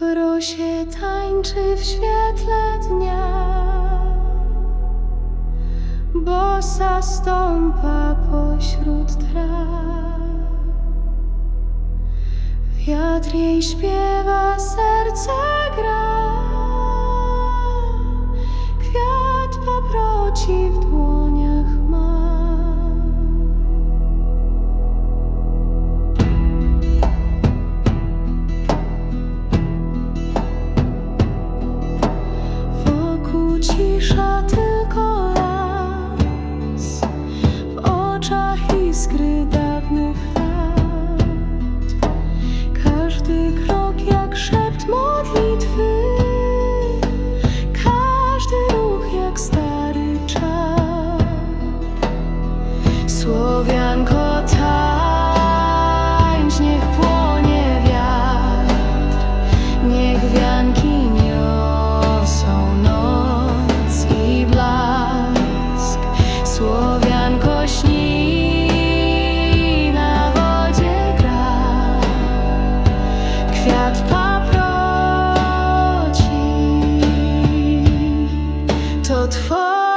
rosie tańczy w świetle dnia. Bosa stąpa pośród traw. Wiatr jej śpiewa, serce for